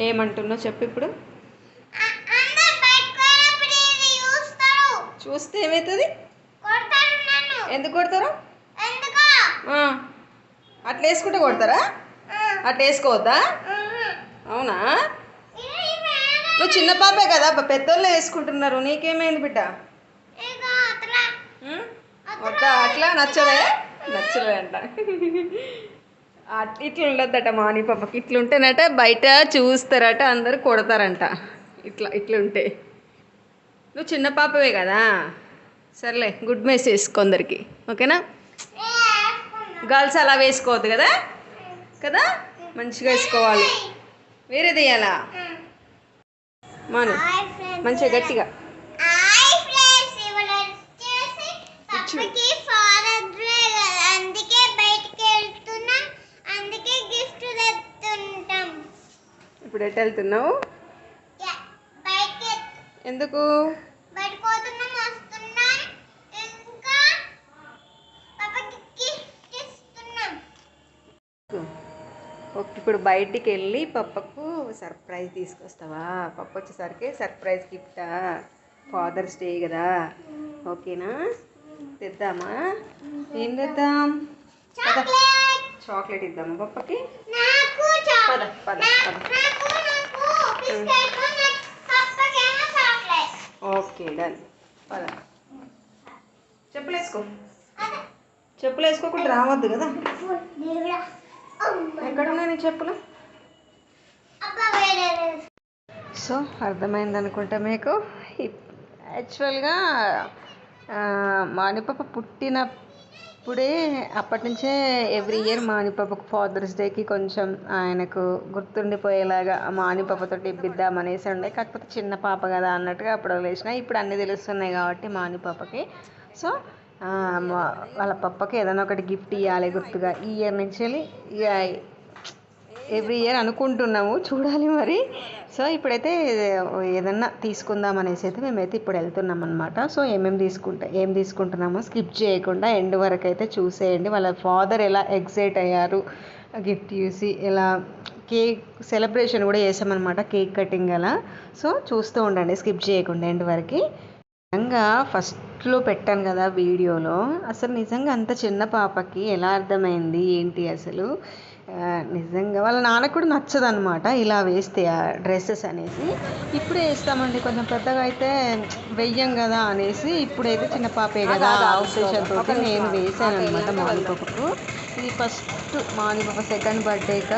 ఏమంటున్నావు చెప్పు ఇప్పుడు. చూస్తే ఏమవుతుంది ఎందుకు కొడతారు. అట్లా వేసుకుంటే కొడతారా? అట్లా వేసుకోవద్దా? అవునా? నువ్వు చిన్న పాపే కదా పెద్దోళ్ళే వేసుకుంటున్నారు. నీకేమైంది బిడ్డ? వద్దా అట్లా. నచ్చలే? నచ్చలే అట్- ఇట్లా ఉండొద్దట మాని పాపకి. ఇట్లా ఉంటేనట బయట చూస్తారట అందరు కొడతారంట. ఇట్లా ఇట్లా ఉంటే నువ్వు చిన్న పాపవే కదా? సర్లే గుడ్ మెసేజ్ కొందరికి. ఓకేనా? గర్ల్స్ అలా వేసుకోవద్దు కదా? కదా? మంచిగా వేసుకోవాలి. వేరే తీయాలా మాను. మంచిగా గట్టిగా పప్పకి ఫాదర్ డే కదా అందుకే బయటికి వెళ్తున్నాం అందుకే గిఫ్ట్ తెస్తుంటాం ఇప్పుడు ఎటు వెళ్తున్నావు ఎందుకు? ఇప్పుడు బయటికి వెళ్ళి పప్పకు సర్ప్రైజ్ తీసుకొస్తావా? పప్ప వచ్చేసరికి సర్ప్రైజ్ గిఫ్టా ఫాదర్స్ డే కదా? ఓకేనా? తెద్దామా? ఏం తెద్దాం? చాక్లెట్. ఇద్దామా పప్పకి పద పద ఓకే డన్. పద. చెప్పులు వేసుకో చెప్పులు వేసుకోకుండా రావద్దు కదా. ఎక్కడ ఉన్నాయి చెప్పులు? సో అర్థమైంది అనుకుంటా మీకు యాక్చువల్గా మానిపాప ఇప్పుడే అప్పటి నుంచే ఎవ్రీ ఇయర్ మానిపాపకు ఫాదర్స్ డేకి కొంచెం ఆయనకు గుర్తుండిపోయేలాగా మానిపాపతో ఇప్పిద్దామనేసి ఉండే. కాకపోతే చిన్న పాప కదా అన్నట్టుగా అప్పుడు వదిలేసిన. ఇప్పుడు అన్నీ తెలుస్తున్నాయి కాబట్టి మానిపాపకి సో వాళ్ళ పప్పకి ఏదైనా ఒకటి గిఫ్ట్ ఇవ్వాలి గుర్తుగా. ఈ ఇయర్ నుంచి వెళ్ళి ఎవ్రీ ఇయర్ అనుకుంటున్నాము. చూడాలి మరి. సో ఇప్పుడైతే ఏదన్నా తీసుకుందాం అనేసి అయితే మేమైతే ఇప్పుడు వెళ్తున్నాం అనమాట సో ఏమేమి తీసుకుంటా ఏం తీసుకుంటున్నామో స్కిప్ చేయకుండా ఎండ్ వరకు అయితే చూసేయండి. వాళ్ళ ఫాదర్ ఎలా ఎగ్జైట్ అయ్యారు. గిఫ్ట్ చూసి ఎలా కేక్ సెలబ్రేషన్ కూడా చేసామన్నమాట కేక్ కటింగ్ అలా. సో చూస్తూ ఉండండి స్కిప్ చేయకుండా ఎండ్ వరకు. నిజంగా ఫస్ట్లో పెట్టాను కదా వీడియోలో. అసలు నిజంగా అంత చిన్న పాపకి ఎలా అర్థమైంది ఏంటి అసలు? నిజంగా వాళ్ళ నాన్నకు కూడా నచ్చదు అనమాట ఇలా వేస్తే ఆ డ్రెస్సెస్ అనేసి. ఇప్పుడే వేస్తామండి. కొంచెం పెద్దగా అయితే వెయ్యం కదా అనేసి ఇప్పుడైతే చిన్న పాపే కదా ఉద్దేశంతో నేను వేసాను అనమాట మానిపాపకు ఇది ఫస్ట్ మానిపాప సెకండ్ బర్త్డేక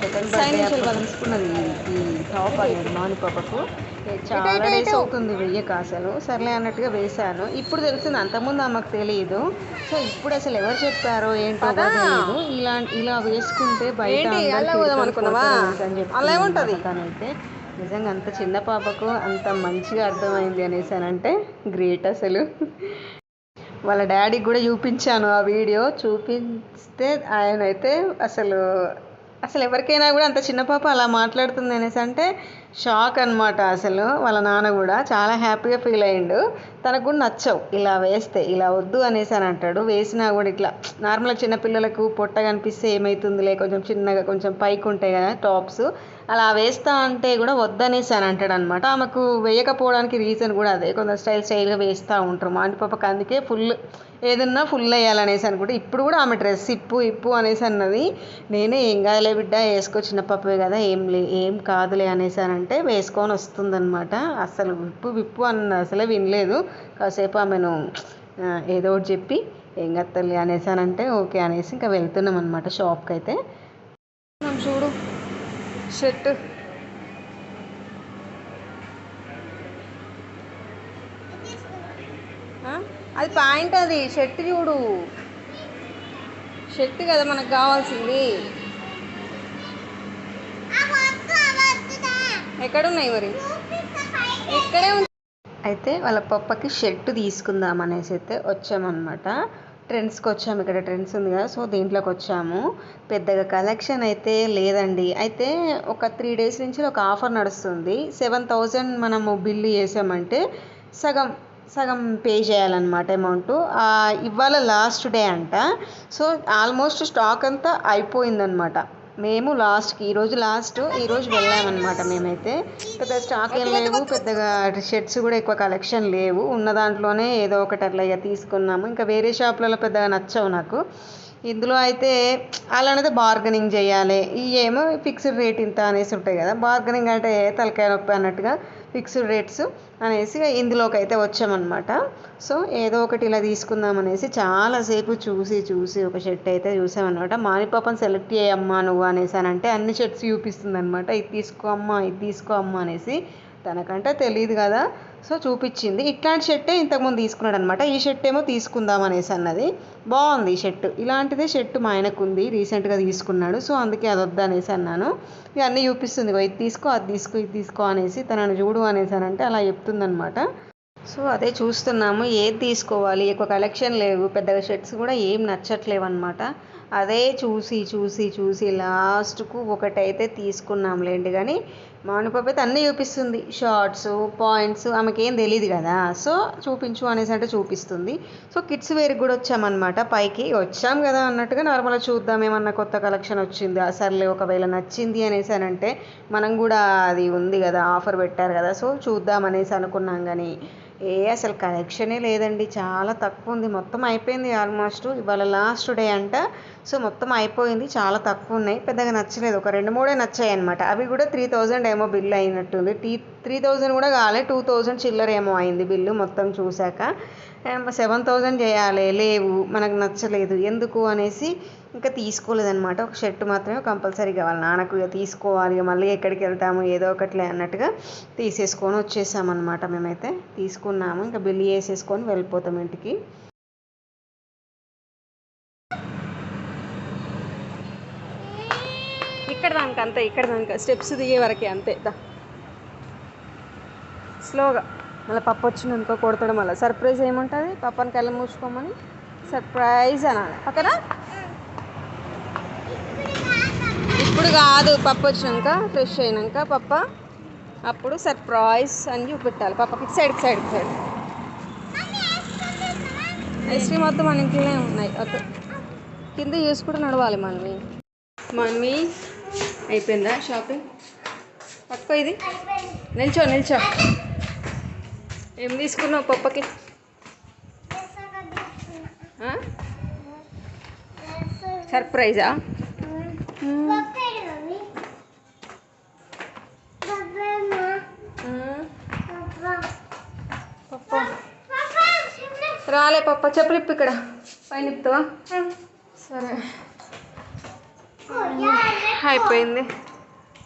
సెకండ్ బర్త్డే తీసుకున్నది ఈ టాప్ అనేది మానిపాపకు ఏ చాలా డేస్ అవుతుంది వెయ్యక అసలు. సర్లే అన్నట్టుగా వేశాను. ఇప్పుడు తెలిసింది అంతకుముందు ఆమెకు తెలియదు. సో ఇప్పుడు అసలు ఎవరు చెప్పారో ఏంటో తెలియదు. ఇలా ఇలా వేసుకుంటే బయట అని చెప్పి తనైతే నిజంగా అంత చిన్న పాపకు అంత మంచిగా అర్థమైంది అనేసి అని అంటే గ్రేట్ అసలు. వాళ్ళ డాడీకి కూడా చూపించాను ఆ వీడియో. చూపిస్తే ఆయన అయితే అసలు అసలు ఎవరికైనా కూడా అంత చిన్న పాప అలా మాట్లాడుతుంది అనేసి అంటే షాక్ అనమాట అసలు. వాళ్ళ నాన్న కూడా చాలా హ్యాపీగా ఫీల్ అయ్యిండు. తనకు కూడా నచ్చవు. ఇలా వేస్తే ఇలా వద్దు అనేసి అని అంటాడు. వేసినా కూడా ఇట్లా నార్మల్గా చిన్నపిల్లలకు పొట్ట కనిపిస్తే ఏమవుతుందిలే కొంచెం చిన్నగా కొంచెం పైకి ఉంటాయి కదా టాప్స్. అలా వేస్తా అంటే కూడా వద్దనేసి అని అంటాడు అనమాట ఆమెకు వేయకపోవడానికి రీజన్ కూడా అదే. కొంత స్టైల్ స్టైల్గా వేస్తూ ఉంటారు. మా పాపకి అందుకే ఫుల్ ఏదన్నా ఫుల్ వేయాలనేసి అనుకుంటే ఇప్పుడు కూడా ఆమె డ్రెస్ ఇప్పు ఇప్పు అనేసి అన్నది నేనే ఏం కాదులే బిడ్డ వేసుకో చిన్న పాపే కదా ఏం లే ఏం కాదులే అనేసి అని అంటే వేసుకొని వస్తుందన్నమాట అసలు విప్పు విప్పు అన్న అసలే వినలేదు. కాసేపు ఆమెను ఏదో ఒకటి చెప్పి ఏం కత్తలే అనేసి అని అంటే ఓకే అనేసి ఇంకా వెళ్తున్నాం అనమాట షాప్కి అయితే. చూడు షర్ట్. అది పాయింట్ అది షర్ట్ చూడు. షర్ట్ కదా మనకు కావాల్సింది. ఎక్కడున్నాయి మరి? ఇక్కడే ఉంది అయితే వాళ్ళ పప్పకి షర్ట్ తీసుకుందాం అనేసి అయితే వచ్చామన్నమాట. ట్రెండ్స్కి వచ్చాము ఇక్కడ ట్రెండ్స్ ఉంది కదా సో దీంట్లోకి వచ్చాము పెద్దగా కలెక్షన్ అయితే లేదండి. అయితే ఒక త్రీ డేస్ నుంచి ఒక ఆఫర్ నడుస్తుంది. సెవెన్ థౌజండ్ మనము బిల్లు చేసామంటే సగం సగం పే చేయాలన్నమాట అమౌంట్ ఇవాళ లాస్ట్ డే అంట. సో ఆల్మోస్ట్ స్టాక్ అంతా అయిపోయిందనమాట మేము లాస్ట్కి ఈరోజు లాస్ట్ ఈరోజు వెళ్ళామన్నమాట మేమైతే. పెద్ద స్టాక్ ఏం లేవు పెద్దగా షర్ట్స్ కూడా ఎక్కువ కలెక్షన్ లేవు. ఉన్న దాంట్లోనే ఏదో ఒకటి అట్లా ఇక తీసుకున్నాము. ఇంకా వేరే షాప్లలో పెద్దగా నచ్చవు నాకు. ఇందులో అయితే అలానైతే బార్గెనింగ్ చేయాలి. ఈ ఏమో ఫిక్స్డ్ రేట్ ఇంత అనేసి ఉంటాయి కదా. బార్గెనింగ్ అంటే తలకాయ నొప్పి అన్నట్టుగా ఫిక్స్డ్ రేట్స్ అనేసి ఇందులోకి అయితే వచ్చామన్నమాట. సో ఏదో ఒకటి ఇలా తీసుకుందాం అనేసి చాలాసేపు చూసి చూసి ఒక షర్ట్ అయితే చూసామన్నమాట. మానిపాపని సెలెక్ట్ చేయమ్మా నువ్వు అనేసి అని అంటే అన్ని షర్ట్స్ చూపిస్తుంది అనమాట ఇది తీసుకో అమ్మా ఇది తీసుకో అమ్మా అనేసి. తనకంటే తెలియదు కదా. సో చూపించింది. ఇట్లాంటి షర్టే ఇంతకుముందు తీసుకున్నాడు అనమాట ఈ షర్ట్ ఏమో తీసుకుందాం అనేసి అన్నది. బాగుంది ఈ షర్ట్. ఇలాంటిదే షర్ట్ మా ఆయనకు ఉంది. రీసెంట్గా తీసుకున్నాడు. సో అందుకే అది వద్దు అనేసి అన్నాను. ఇక అన్నీ చూపిస్తుంది. ఇది తీసుకో అది తీసుకో ఇది తీసుకో అనేసి తనను చూడు అనేసి అని అంటే అలా చెప్తుందనమాట సో అదే చూస్తున్నాము. ఏది తీసుకోవాలి? ఎక్కువ కలెక్షన్ లేవు. పెద్దగా షర్ట్స్ కూడా ఏం నచ్చట్లేవు అనమాట అదే చూసి చూసి చూసి లాస్ట్కు ఒకటైతే తీసుకున్నాంలేండి. కానీ మానుపాప అయితే అన్నీ చూపిస్తుంది. షార్ట్స్ పాయింట్స్ ఆమెకేం తెలియదు కదా. సో చూపించు అనేసి అంటే చూపిస్తుంది. సో కిడ్స్ వేర్కి కూడా వచ్చామన్నమాట. పైకి వచ్చాం కదా అన్నట్టుగా నార్మల్గా చూద్దాం ఏమన్నా కొత్త కలెక్షన్ వచ్చింది. సర్లే ఒకవేళ నచ్చింది అనేసి అని అంటే మనం కూడా అది ఉంది కదా ఆఫర్ పెట్టారు కదా. సో చూద్దాం అనేసి అనుకున్నాం కానీ ఏ అసలు కలెక్షనే లేదండి. చాలా తక్కువ ఉంది. మొత్తం అయిపోయింది ఆల్మోస్ట్ ఇవాళ లాస్ట్ డే అంట సో మొత్తం అయిపోయింది. చాలా తక్కువ ఉన్నాయి. పెద్దగా నచ్చలేదు. ఒక రెండు మూడే నచ్చాయి అనమాట అవి కూడా త్రీ థౌజండ్ ఏమో బిల్ అయినట్టుంది. టీ త్రీ థౌజండ్ కూడా కాలే. టూ థౌజండ్ చిల్లర ఏమో అయింది బిల్లు మొత్తం చూశాక. సెవెన్ థౌజండ్ చేయాలి. లేవు. మనకు నచ్చలేదు. ఎందుకు అనేసి ఇంకా తీసుకోలేదనమాట ఒక షర్ట్ మాత్రమే కంపల్సరీ కావాలి నాన్నకు ఇక తీసుకోవాలి. ఇక మళ్ళీ ఎక్కడికి వెళ్తాము? ఏదో ఒకటిలే అన్నట్టుగా తీసేసుకొని వచ్చేసామన్నమాట మేమైతే. తీసుకున్నాము. ఇంకా బిల్లు వేసేసుకొని వెళ్ళిపోతాం ఇంటికి. ఇక్కడ దానికి అంతే ఇక్కడ దానికి స్టెప్స్ దిగే వరకే అంతే దా. స్లోగా మళ్ళీ పప్పు వచ్చింది అనుకో కొడతాడు మళ్ళీ. సర్ప్రైజ్ ఏముంటుంది? పప్పని కళ్ళ మూసుకోమని సర్ప్రైజ్ అనాలి. పక్కన ఇప్పుడు కాదు పప్పు వచ్చినాక ఫ్రెష్ అయినాక పప్ప అప్పుడు సర్ప్రైజ్ అని చూపెట్టాలి. పప్పకి side side side ice cream మొత్తం మన ఇంట్లోనే ఉన్నాయి. ఓకే కింద చూసుకుంటూ నడవాలి మనవి. మనవి అయిపోయిందా షాపింగ్? పట్టుకో ఇది. నిల్చో నిల్చో. ఏం తీసుకున్నావు పప్పకి? సర్ప్రైజా? పప్ప. రాలే పప్ప చెప్పులు ఇప్పు ఇక్కడ. పైన ఇప్పుతావా సరే. అయిపోయింది.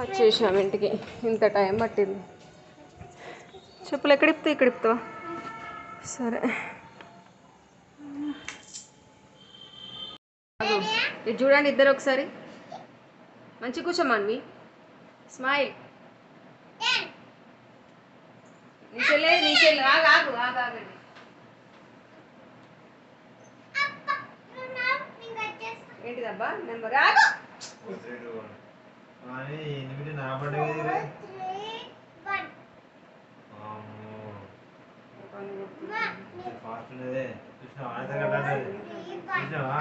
వచ్చేసాం ఇంటికి. ఇంత టైం పట్టింది. చెప్పులు ఎక్కడ ఇప్పుతావు ఇక్కడ ఇప్పుతావా? సరే. ఇది చూడండి ఇద్దరు ఒకసారి. మంచి కూర్చోమన్వి స్మైల్. నీ చెల్లె నీ చెల్లె. ఆగు ఆగు ఆగు ఆగండి. ఏంటిదబ్బా? నెంబర్. ఆగు. ఎనిమిది నా పండుగ ఫాస్ట్ కట్టాలి. చూసినావా?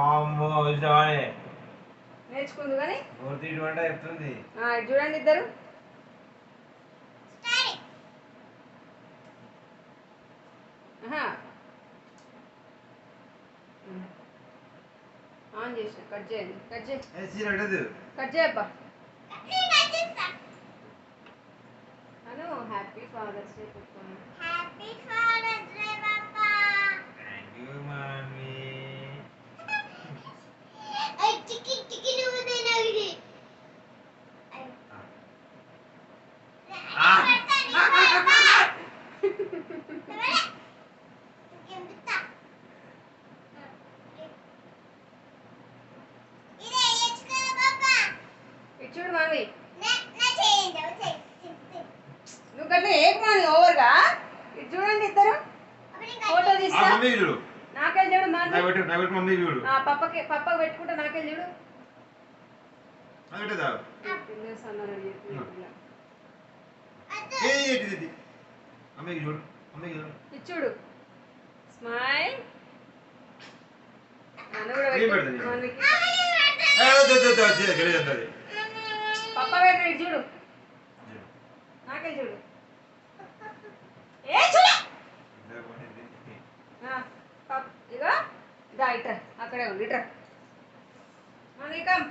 అమ్మో చూసినావా నేర్చుకుంది కానీ? మూర్తి ఇటువంటి చెప్తుంది. చూడండి ఇద్దరు. ఆన్ చేసిన కట్ చేయండి కట్ చేయి. అంటది? కట్ చేయబ్బా. అను హ్యాపీ ఫాదర్స్ డే పెట్టుకోండి థ్యాంక్ యూ మమ్మీ ఇటు చూడు మామి నువ్వు గట్ల ఏం మామి ఓవర్గా ఇటు చూడండి ఇద్దరు ఫోటో తీస్తా మమ్మీ చూడు నాకెళ్ళి చూడు నా మామి పెట్టు నా పెట్టు మమ్మీ చూడు ఆ, పప్పకి పప్పకి పెట్టుకుంటే నాకెళ్ళి చూడు నా పెట్టదా తినేసన్నారు అని చెప్పి ఇలా. ఏ ఏంటిది ఇది? మమ్మీకి చూడు మమ్మీకి చూడు ఇటు చూడు స్మైల్ నన్ను కూడా ఏం పెట్టు. పెడుతుంది? మామికి. ఏ, వద్దు, వద్దు, వద్దు, వచ్చేది, గలీజ్ ఉంటుంది. పప్ప వేడు చూడు. నాకే చూడు. ఏ చూడు. ఆ, ఇగో దా ఇట్ట అక్కడే ఉంది ఇట్రా మౌనికం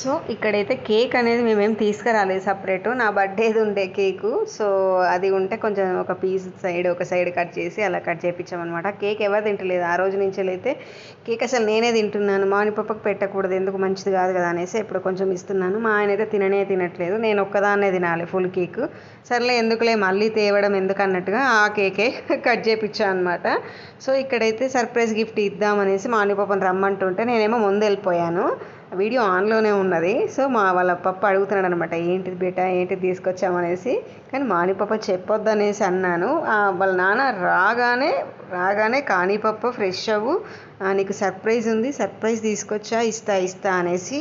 సో ఇక్కడైతే కేక్ అనేది మేమేం తీసుకురాలేదు సపరేట్. నా బర్త్డేది ఉండే కేకు. సో అది ఉంటే కొంచెం ఒక పీస్ సైడ్ ఒక సైడ్ కట్ చేసి అలా కట్ చేయించామన్నమాట కేక్ ఎవరు తింటలేదు. ఆ రోజు నుంచి అయితే కేక్ అసలు నేనే తింటున్నాను. మాని పప్పకు పెట్టకూడదు. ఎందుకు మంచిది కాదు కదా అనేసి ఇప్పుడు కొంచెం ఇస్తున్నాను. మా ఆయన అయితే తిననే తినట్లేదు. నేను ఒక్కదాన్నే తినాలి ఫుల్ కేక్. సర్లే ఎందుకులే మళ్ళీ తేవడం ఎందుకు అన్నట్టుగా ఆ కేకే కట్ చేయించా అనమాట సో ఇక్కడైతే సర్ప్రైజ్ గిఫ్ట్ ఇద్దామనేసి మాని పప్పని రమ్మంటుంటే నేనేమో ముందు వెళ్ళిపోయాను. వీడియో ఆన్లోనే ఉన్నది. సో మా వాళ్ళ పప్ప అడుగుతున్నాడు అనమాట ఏంటిది బేటా ఏంటిది తీసుకొచ్చామనేసి? కానీ మాని పప్ప చెప్పొద్దు అనేసి అన్నాను వాళ్ళ నాన్న రాగానే రాగానే కానీపప్ప ఫ్రెష్ అవ్వు. నీకు సర్ప్రైజ్ ఉంది సర్ప్రైజ్ తీసుకొచ్చా ఇస్తా ఇస్తా అనేసి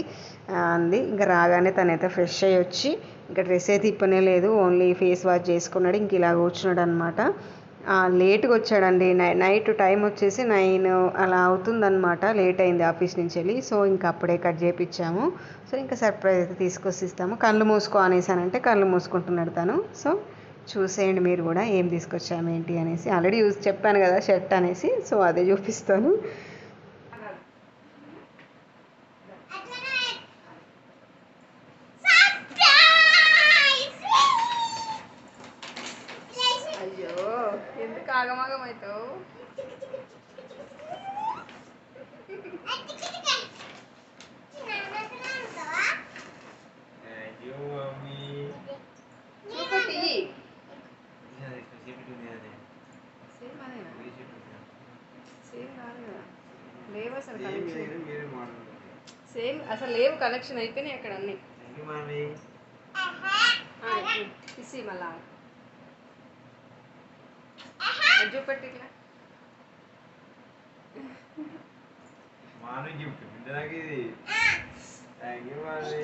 అంది. ఇంకా రాగానే తనైతే ఫ్రెష్ అయ్యి వచ్చి ఇంకా డ్రెస్ అయితే ఇప్పనే లేదు ఓన్లీ ఫేస్ వాష్ చేసుకున్నాడు ఇంక ఇలా కూర్చున్నాడు అనమాట లేట్గా వచ్చాడండి. నై నైట్ టైం వచ్చేసి నైన్ అలా అవుతుందన్నమాట. లేట్ అయింది ఆఫీస్ నుంచి వెళ్ళి. సో ఇంకా అప్పుడే కట్ చేయించాము సో ఇంకా సర్ప్రైజ్ అయితే తీసుకొచ్చి ఇస్తాము కళ్ళు మూసుకో అనేసానంటే కళ్ళు మూసుకుంటున్నాడు తను. సో చూసేయండి మీరు కూడా ఏం తీసుకొచ్చాము ఏంటి అనేసి. ఆల్రెడీ యూస్ చెప్పాను కదా షర్ట్ అనేసి. సో అదే చూపిస్తాను అయ్యో ఎందుకు ఆగమాగం అవుతావు Thank you, mummy. చూపెట్టి ఇది అది, చెప్పిట్టు ఉంది అది. సేమ్ అదేనా ఇది చెప్పిట్టు. సేమ్ కాదు కదా లేవు అసలు ఏం కనెక్షన్ లేదు, మీరే మాట్లాడండి. సేమ్ అసలు లేవు కనెక్షన్ అయిపోయినాయి అక్కడ అన్ని. Thank you, mummy. ఇసి మళ్ళా. అది చూపెట్టి ఇట్లా. మాను గిఫ్ట్ వింటదాకా ఇది. Thank you mummy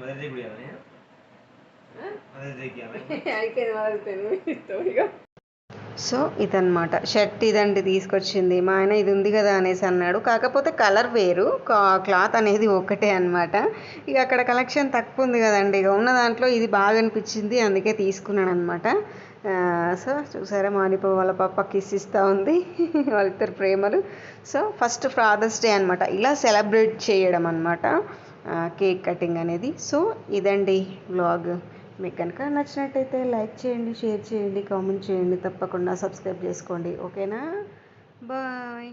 mother day కూడా ఇవ్వాలి మదర్ డేకి ఇవ్వాలి అయిపోయింది అయిపోయింది ఇక సో ఇదనమాట షర్ట్ ఇదండి తీసుకొచ్చింది. మా ఆయన ఇది ఉంది కదా అనేసి అన్నాడు. కాకపోతే కలర్ వేరు. కా- క్లాత్ అనేది ఒకటే అన్నమాట. ఇక అక్కడ కలెక్షన్ తక్కువ ఉంది కదండి. ఇక ఉన్న దాంట్లో ఇది బాగా అనిపించింది అందుకే తీసుకున్నాను అనమాట సో చూసారా మానిపో వాళ్ళ పాప కిస్ ఇస్తూ ఉంది. వాళ్ళిద్దరు ప్రేమలు. సో ఫస్ట్ ఫాదర్స్ డే అనమాట ఇలా సెలబ్రేట్ చేయడం అనమాట కేక్ కటింగ్ అనేది. సో ఇదండి బ్లాగ్ మీకు కనుక నచ్చినట్టయితే లైక్ చేయండి షేర్ చేయండి కామెంట్ చేయండి. తప్పకుండా సబ్స్క్రైబ్ చేసుకోండి. ఓకేనా? బాయ్.